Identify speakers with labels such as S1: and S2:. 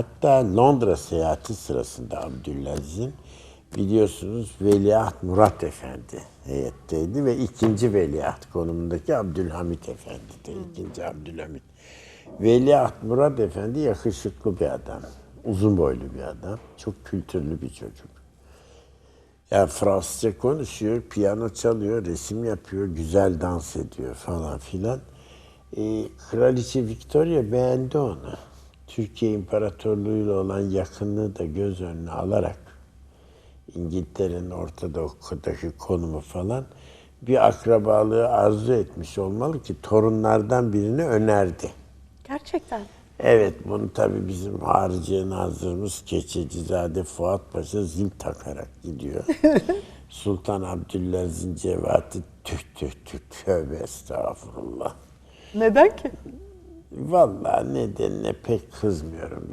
S1: Hatta Londra seyahati sırasında Abdülaziz'in biliyorsunuz Veliaht Murat Efendi heyetteydi ve ikinci veliaht konumundaki Abdülhamit Efendi de ikinci Abdülhamit. Veliaht Murat Efendi yakışıklı bir adam. Uzun boylu bir adam. Çok kültürlü bir çocuk. Ya Fransızca konuşuyor, piyano çalıyor, resim yapıyor, güzel dans ediyor falan filan. Ee, Kraliçe Victoria beğendi onu. Türkiye İmparatorluğu'yla olan yakınlığı da göz önüne alarak İngiltere'nin ortadaki konumu falan bir akrabalığı arzu etmiş olmalı ki torunlardan birini önerdi.
S2: Gerçekten.
S1: Evet, bunu tabii bizim hariciye nazırımız Keçecizade Fuat Paşa zil takarak gidiyor. Sultan Abdülaziz'in cevati tüh tüh tüh tövbe estağfurullah.
S2: Neden ki?
S1: Vallahi nedenine pek kızmıyorum.